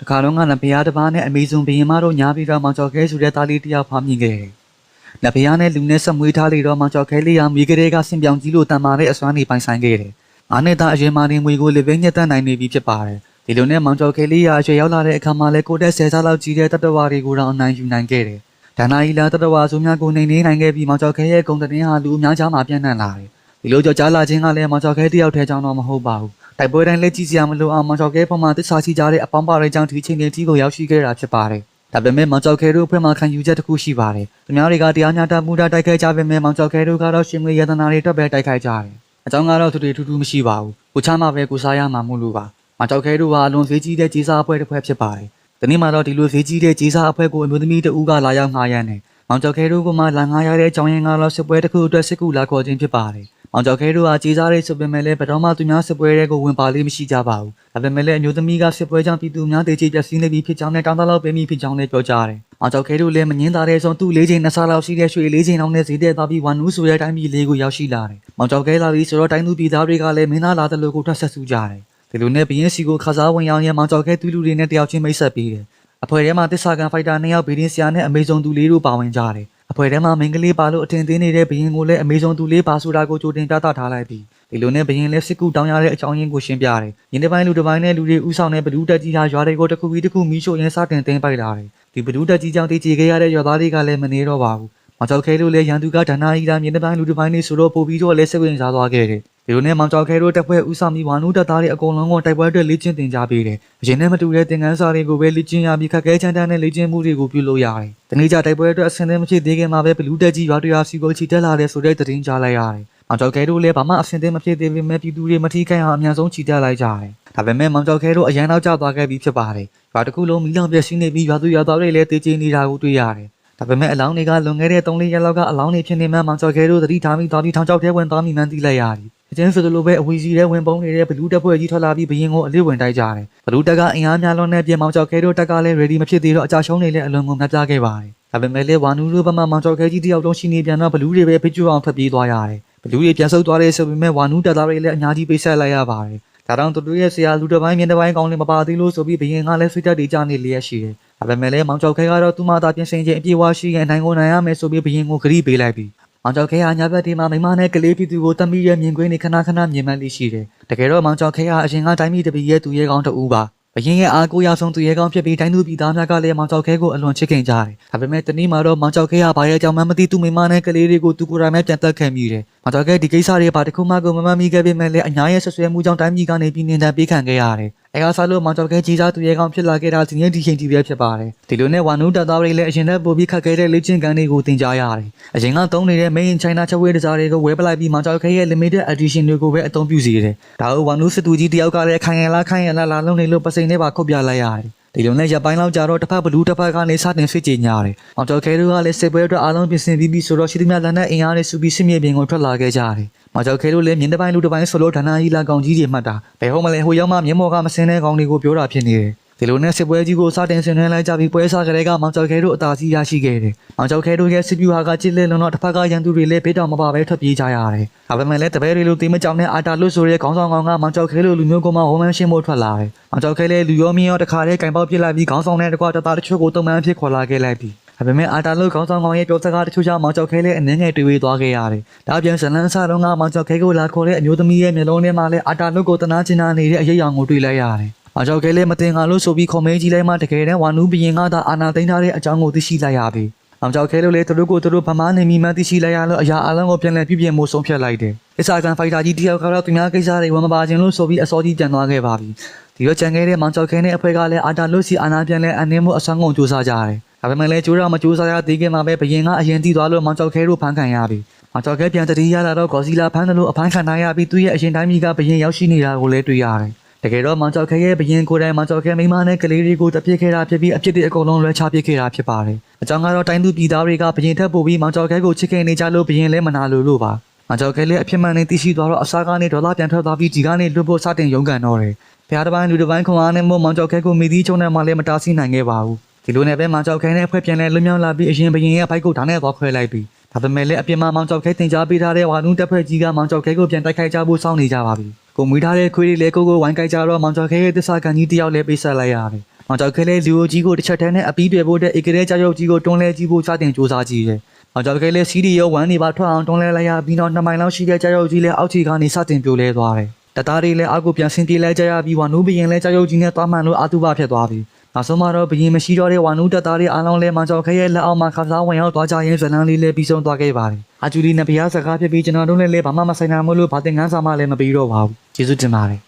တခါတော့ငါနဖေးတစ်ပါးနဲ့အမေဇုံဘရင်မတို့ညာပြီးတော့မောင်ကျော်ခဲဆိုတဲ့သားလေးတစ်ယောက်ဖားမြင်ခဲ့တယ်။နဖေးနဲ့လူနဲ့ဆက်မွေးထားလေတော့မောင်ကျော်ခဲလေးကမိကလေးကဆင်ပြောင်ကြီးလို့တန်မာတဲ့အစွမ်းနေပိုင်ဆိုင်ခဲ့တယ်။အားနဲ့သားအရင်မှနေမွေကိုလေပင်းညက်တတ်နိုင်နေပြီဖြစ်ပါတယ်။ဒီလိုနဲ့မောင်ကျော်ခဲလေးကအရွယ်ရောက်လာတဲ့အခါမှာလဲကိုတက်ဆယ်စားလောက်ကြီးတဲ့တတဝါတွေကိုတော့အနိုင်ယူနိုင်ခဲ့တယ်။ဒါနာဤလာတတဝါဆိုများကိုနေနေနိုင်ခဲ့ပြီးမောင်ကျော်ခဲရဲ့ဂုံတင်ဟာလူအများကြားမှာပြန့်နှံ့လာတယ်။ဒီလိုကြော်ကြားလာခြင်းကလည်းမောင်ကျော်ခဲတယောက်တည်းကြောင့်တော့မဟုတ်ပါဘူး။ တိုက်ပွဲတိုင်းလက်ကြည့်စရာမလိုအောင်မောင်ကျော်ခဲပေါ်မှာတစ္ဆာရှိကြတဲ့အပေါင်းပါတွေကြောင့်ဒီချိန်လေးကြီးကိုရောက်ရှိခဲ့တာဖြစ်ပါတယ်။ဒါပေမဲ့မောင်ကျော်ခဲတို့အဖွဲ့မှာခံယူချက်တစ်ခုရှိပါတယ်။သူများတွေကတရားမျှတမှုတာတိုက်ခိုက်ကြပေမဲ့မောင်ကျော်ခဲတို့ကတော့ရှင်မွေယတနာတွေအတွက်ပဲတိုက်ခိုက်ကြတယ်။အကြောင်းကတော့သူတွေထူးထူးမရှိပါဘူး။ကိုချမ်းမှာပဲကိုစားရမှာမို့လို့ပါ။မောင်ကျော်ခဲတို့ကအလွန်ဈေးကြီးတဲ့ကြီးစားအဖွဲ့တစ်ဖွဲ့ဖြစ်ပါတယ်။ဒီနေ့မှာတော့ဒီလိုဈေးကြီးတဲ့ကြီးစားအဖွဲ့ကိုအမျိုးသမီးတဦးကလာရောက်ငှားရမ်းတယ်။မောင်ကျော်ခဲတို့ကမှလာငှားရတဲ့အကြောင်းရင်းကတော့စစ်ပွဲတစ်ခုအတွက်စစ်ကူလာခေါ်ခြင်းဖြစ်ပါတယ်။ မောင်ကျော်ခဲတို့ကကြီးစားတဲ့ဆိုပေမဲ့လည်းဘယ်တော့မှသူများစစ်ပွဲတွေကိုဝင်ပါလိမ့်မရှိကြပါဘူး။ဒါပေမဲ့လည်းအမျိုးသမီးကစစ်ပွဲကြောင့်ပြည်သူများတေချေပျက်စီးနေပြီဖြစ်ကြောင်းနဲ့တောင်းတလောက်ပေးမိဖြစ်ကြောင်းလည်းပြောကြတယ်။မောင်ကျော်ခဲတို့လည်းမငင်းသားတဲ့ဆုံးသူ့လေးချိန်နှစ်ဆလောက်ရှိတဲ့ရွှေလေးချိန်လောက်နဲ့ဈေးတဲ့သွားပြီးဝမ်နူးဆိုတဲ့အတိုင်းပြည်လေးကိုရောက်ရှိလာတယ်။မောင်ကျော်ခဲလာပြီးဆိုတော့တိုင်းသူပြည်သားတွေကလည်းမင်းသားလာတဲ့လူကိုထွက်ဆက်ဆူကြတယ်။ဒီလိုနဲ့ဘရင်စီကိုခစားဝင်ရောင်းရဲမောင်ကျော်ခဲသူလူတွေနဲ့တယောက်ချင်းမိတ်ဆက်ပြီးတယ်။အဖွဲ့ထဲမှာတစ္ဆာကန်ဖိုက်တာနှစ်ယောက်ဗီဒင်းဆရာနဲ့အမေဇုံသူလေးတို့ပါဝင်ကြတယ်။ အဖွဲ့ထဲမှာမင်းကလေးပါလို့အထင်သေးနေတဲ့ဘရင်ကိုလည်းအမေဇုံသူလေးပါဆိုတာကိုကြိုတင်ပြသထားလိုက်ပြီးဒီလိုနဲ့ဘရင်လည်းစစ်ကူတောင်းရတဲ့အကြောင်းရင်းကိုရှင်းပြတယ်။ရင်းတစ်ပိုင်းလူတစ်ပိုင်းနဲ့လူတွေဥဆောင်တဲ့ဘဒူးတက်ကြီးဟာရွာတွေကိုတစ်ခုပြီးတစ်ခုမီးရှို့ရင်းစတင်သိမ်းပိုက်လာတယ်။ဒီဘဒူးတက်ကြီးကြောင့်တည်ကြည်ခဲ့ရတဲ့ရွာသားတွေကလည်းမနေတော့ပါဘူး။မောင်ကျော်ခဲတို့လည်းရန်သူကဒဏ္ဍာရီလာမြင်းတစ်ပိုင်းလူတစ်ပိုင်းနေဆိုတော့ပို့ပြီးတော့လည်းစိတ်ဝင်စားသွားခဲ့တယ်။ ဒီလိုနဲ့မောင်ကျော်ခဲတို့တက်ဖွဲ့ဥဆောင်ပြီးဝါနူးတက်သားတွေအကုန်လုံးကိုတိုက်ပွဲအတွက်လေ့ကျင့်သင်ကြားပေးတယ်။အရင်နဲ့မတူတဲ့သင်ခန်းစာတွေကိုပဲလေ့ကျင့်ရပြီးခက်ခဲချမ်းတမ်းတဲ့လေ့ကျင့်မှုတွေကိုပြုလုပ်ရတယ်။ဒီနေ့ကျတိုက်ပွဲအတွက်အဆင်သင့်မဖြစ်သေးခင်မှာပဲဘလူးတက်ကြီးရွာတရားစီကိုချီတက်လာတဲ့ဆိုတဲ့သတင်းကြားလိုက်ရတယ်။မောင်ကျော်ခဲတို့လည်းဘာမှအဆင်သင့်မဖြစ်သေးပေမဲ့ပြည်သူတွေမထိခိုက်အောင်အများဆုံးချီတက်လိုက်ကြတယ်။ဒါပေမဲ့မောင်ကျော်ခဲတို့အရန်နောက်ကျသွားခဲ့ပြီးဖြစ်ပါတယ်။ရွာတစ်ခုလုံးမီးလောင်ပြည့်ရှိနေပြီးရွာသူရွာသားတွေလည်းတေးချင်နေတာကိုတွေ့ရတယ်။ဒါပေမဲ့အလောင်းတွေကလွန်ခဲ့တဲ့3လရက်လောက်ကအလောင်းတွေဖြစ်နေမှမောင်ကျော်ခဲတို့သတိထားမိသွားပြီးထောင်ချောက်ထဲဝင်သွားမိမှန်းသိလိုက်ရတယ်။အ ကျဉ်းဆိုလိုပဲအဝီစီတဲ့ဝင်ပုံးနေတဲ့ဘလူးတက်ဖွဲ့ကြီးထွက်လာပြီးဘရင်ကိုအလစ်ဝင်တိုက်ကြတယ်။ဘလူးတက်ကအင်အားများလွန်တဲ့ပြင်မောင်ကျော်ခဲတို့တက်ကလည်း ready မဖြစ်သေးတော့အကြရှုံးနေတဲ့အလွန်ကိုမြတ်ပြခဲ့ပါတယ်။ဒါပေမဲ့လည်းဝါနူတို့ဘက်မှမောင်ကျော်ခဲကြီးတယောက်လုံးရှိနေပြန်တော့ဘလူးတွေပဲဖိကျွအောင်ထွက်ပြေးသွားရတယ်။ဘလူးတွေပြန်ဆုတ်သွားတယ်ဆိုပေမဲ့ဝါနူတက်သားတွေလည်းအများကြီးပိတ်ဆက်လိုက်ရပါတယ်။ဒါတောင်သူတို့ရဲ့ဆရာလူတစ်ပိုင်းမြင်းတစ်ပိုင်းကောင်းလည်းမပါသေးလို့ဆိုပြီးဘရင်ကလည်းဆွေးတက်တေးကြနေလျက်ရှိတယ်။ဒါပေမဲ့လည်းမောင်ကျော်ခဲကတော့သူ့မသားပြင်ဆင်ခြင်းအပြည့်အဝရှိရင်နိုင်ကိုနိုင်ရမယ်ဆိုပြီးဘရင်ကိုဂရိပေးလိုက်ပြီး မောင်ကျော်ခဲဟာညာဘက်ဒီမှာမိမနဲ့ကလေးပြည်သူကိုတမ်းပြီးရဲ့မြင်ကွင်းနေခဏခဏမြင်မှန်းလေးရှိတယ်။တကယ်တော့မောင်ကျော်ခဲဟာအရင်ကတိုင်းပြည်တပီရဲ့သူရဲကောင်းတဦးပါ။ဘရင်ရဲ့အားကိုးရဆုံးသူရဲကောင်းဖြစ်ပြီးတိုင်းသူပြည်သားများကလည်းမောင်ကျော်ခဲကိုအလွန်ချစ်ခင်ကြတယ်။ဒါပေမဲ့တနည်းမှာတော့မောင်ကျော်ခဲဟာဘာရဲ့ကြောင့်မှမသိသူမိမနဲ့ကလေးတွေကိုသူကိုယ်တိုင်ပဲပြန်တက်ခံမိတယ်။မောင်ကျော်ခဲဒီကိစ္စတွေဘာတစ်ခုမှကိုမမမိခဲ့ပေမဲ့လည်းအညာရဲ့ဆွဆွဲမှုကြောင့်တိုင်းပြည်ကနေပြည်နေတာပေးခံခဲ့ရတယ်။ အဲကစားလို့မောင်ကျော်ခဲကြီးစားသူရဲကောင်းဖြစ်လာခဲ့တာဒီနေ့ဒီချိန်ဒီပဲဖြစ်ပါတယ်။ဒီလိုနဲ့ဝါနူးတပ်သားတွေလည်းအရင်ကပိုပြီးခက်ခဲတဲ့လေ့ကျင့်ခန်းတွေကိုသင်ကြားရတယ်။အရင်ကသုံးနေတဲ့ Made in China ချက်ဝဲတစားတွေကိုဝယ်ပလိုက်ပြီးမောင်ကျော်ခဲရဲ့ limited edition တွေကိုပဲအသုံးပြုစီတယ်။ဒါဟုတ်ဝါနူးစစ်သူကြီးတယောက်ကလည်းခိုင်ရလားခိုင်ရလားလာလုံးနေလို့ပစိန်နဲ့ပါခုတ်ပြလိုက်ရတယ်။ ဒီလိုနဲ့ရပိုင်းလောက်ကြာတော့တစ်ဖက်ဘလူးတစ်ဖက်ကနေစတင်စစ်ကြေညာတယ်။အောင်ကျော်ခဲတို့ကလည်းစစ်ပွဲအတွက်အားလုံးပြင်ဆင်ပြီးပြီးဆိုတော့ရှိသမျှလက်နက်အင်အားတွေစုပြီးစစ်မြေပြင်ကိုထွက်လာခဲ့ကြတယ်။မောင်ကျော်ခဲတို့လည်းမြင်းတစ်ပိုင်းလူတစ်ပိုင်းဆိုလို့ဌာနကြီးလာကောင်ကြီးတွေမှတ်တာ။ဘယ်ဟုတ်မလဲဟိုရောက်မှမြင်းမော်ကမစင်းတဲ့ကောင်တွေကိုပြောတာဖြစ်နေတယ်။ ဒီလိုနဲ့စစ်ပွဲကြီးကိုစတင်ဆင်နွှဲလိုက်ကြပြီးပွဲစားကလေးကမောင်ကျော်ခဲတို့အသာစီးရရှိခဲ့တယ်။မောင်ကျော်ခဲတို့ရဲ့စစ်ဗျူဟာကကြစ်လက်လုံးတော့တစ်ဖက်ကရန်သူတွေလည်းဘေးတောင်မပါဘဲထွက်ပြေးကြရတယ်။ဒါပေမဲ့လည်းတပည့်တွေလိုတိမကြောင်နဲ့အာတာလွတ်ဆိုတဲ့ခေါင်းဆောင်ကောင်ကမောင်ကျော်ခဲတို့လူမျိုးကမှဝမ်းမရှင်းဖို့ထွက်လာတယ်။မောင်ကျော်ခဲလည်းလူရောမင်းရောတခါတည်းကင်ပေါက်ပြစ်လိုက်ပြီးခေါင်းဆောင်နဲ့တကွာတသားတချို့ကိုတုံမှန်ဖြစ်ခေါ်လာခဲ့လိုက်ပြီးဒါပေမဲ့အာတာလုခေါင်းဆောင်ကောင်ရဲ့ပြောစကားတချို့ကြောင့်မောင်ကျော်ခဲလည်းအနှင်းငယ်တွေ့ဝေးသွားခဲ့ရတယ်။ဒါပြန်ဇလန်းစားတော့ကမောင်ကျော်ခဲကိုလာခေါ်တဲ့အမျိုးသမီးရဲ့မျက်လုံးထဲမှာလည်းအာတာလုကိုတနာကျင်နာနေတဲ့အရေးအယောင်ကိုတွေ့လိုက်ရတယ်။ မောင်ကျော်ခဲလည်းမတင်ငါလို့ဆိုပြီးခေါ်မဲကြီးလိုက်မှတကယ်တမ်းဝါနူးဘရင်ကသာအာနာသိမ်းထားတဲ့အကြောင်းကိုသိရှိလိုက်ရပြီ။အောင်ကြောက်ခဲလို့လေသူတို့ကိုသူတို့ဗမာနေမိမှသိရှိလိုက်ရလို့အရာအလုံးကိုပြန်လည်ပြည့်ပြည့်မို့ဆုံးဖြတ်လိုက်တယ်။အစာကန်ဖိုက်တာကြီးတယောက်ကတော့သူများကိစ္စတွေဝမပါခြင်းလို့ဆိုပြီးအစောကြီးကြံသွားခဲ့ပါပြီ။ဒီတော့ကြံခဲ့တဲ့မောင်ကျောက်ခဲနဲ့အဖွဲ့ကလည်းအာတာလို့စီအာနာပြန်လဲအနှင်းမှုအဆန်းကုန်စူးစမ်းကြတယ်။ဒါပေမဲ့လည်းကျိုးတော့မကျိုးစားရသေးခင်မှာပဲဘရင်ကအရင်တီးသွားလို့မောင်ကျောက်ခဲတို့ဖမ်းခံရပြီ။မောင်ကျောက်ခဲပြန်တတိရလာတော့ဂေါ်စီလာဖမ်းတယ်လို့အဖမ်းခံနိုင်ရပြီးသူ့ရဲ့အရင်တိုင်းမိကဘရင်ရောက်ရှိနေတာကိုလည်းတွေ့ရတယ်။ တကယ်တော့မောင်ကျောက်ခဲရဲ့ဘရင်ကိုယ်တိုင်မောင်ကျောက်ခဲမိမနဲ့ကလေးတွေကိုတပြစ်ခဲ့တာဖြစ်ပြီးအဖြစ်တွေအကုန်လုံးလွှဲချပစ်ခဲ့တာဖြစ်ပါတယ်။အကြောင်းကတော့တိုင်းသူပြည်သားတွေကဘရင်ထက်ပိုပြီးမောင်ကျောက်ခဲကိုချစ်ခင်နေကြလို့ဘရင်လည်းမနာလိုလို့ပါ။မောင်ကျော်ခဲလည်းအဖြစ်မှန်နဲ့သိရှိသွားတော့အစားကနေဒေါ်လာပြန်ထွက်သွားပြီးဒီကနေလွတ်ဖို့စတင်ရုန်းကန်တော့တယ်။ဖျားတစ်ပိုင်းလူတစ်ပိုင်းခွန်အားနဲ့မို့မောင်ကျော်ခဲကိုမိသီးချုံနဲ့မှလည်းမတားဆီးနိုင်ခဲ့ပါဘူး။ဒီလိုနဲ့ပဲမောင်ကျော်ခဲနဲ့အဖွဲ့ပြန်လဲလွတ်မြောက်လာပြီးအရင်ဘရင်ရဲ့ဘိုက်ကိုဓာတ်နဲ့သွားခွဲလိုက်ပြီးဒါပေမဲ့လည်းအပြင်မှာမောင်ကျော်ခဲတင်ကြားပေးထားတဲ့ဝါနူးတပ်ဖွဲ့ကြီးကမောင်ကျော်ခဲကိုပြန်တိုက်ခိုက်ကြဖို့စောင့်နေကြပါပြီ။ ကိုမွေးထားတဲ့ခွေးတွေလည်းကိုကိုဝိုင်းကြိုက်ကြတော့မောင်ကျော်ခဲရဲ့တစ္ဆာကန်ကြီးတယောက်လည်းပိတ်ဆက်လိုက်ရတယ်။မောင်ကျော်ခဲလေးလူအိုကြီးကိုတစ်ချက်တည်းနဲ့အပီးတွေဖို့တဲ့ဧကရဲကြောက်ရုပ်ကြီးကိုတွန်းလဲကြည့်ဖို့စတင်စူးစမ်းကြည့်တယ်။မောင်ကျော်ခဲလေးစီးဒီရောဝမ်းနေပါထွက်အောင်တွန်းလဲလိုက်ရပြီးတော့နှစ်မိုင်လောက်ရှိတဲ့ကြောက်ရုပ်ကြီးလည်းအောက်ခြေကနေစတင်ပြိုလဲသွားတယ်။တသားလေးလည်းအောက်ကိုပြန်ဆင်းပြေးလဲကြရပြီးဝါနူးဘရင်လည်းကြောက်ရုပ်ကြီးနဲ့သွားမှန်လို့အာတုဘဖြစ်သွားပြီ။ နောက်ဆုံးမှာတော့ဘရင်မရှိတော့တဲ့ဝါနူးတက်သားလေးအားလုံးလည်းမောင်ကျော်ခဲရဲ့လက်အောက်မှာခါစားဝင်ရောက်သွားကြရင်ဇလန်းလေးလည်းပြီးဆုံးသွားခဲ့ပါတယ်။အာဂျူလီနဲ့ဘုရားစကားဖြစ်ပြီးကျွန်တော်တို့လည်းလည်းဘာမှမဆိုင်နိုင်ဘူးလို့ဘာတင်ငန်းစာမှလည်းမပြီးတော့ပါဘူး။ကျေးဇူးတင်ပါတယ်။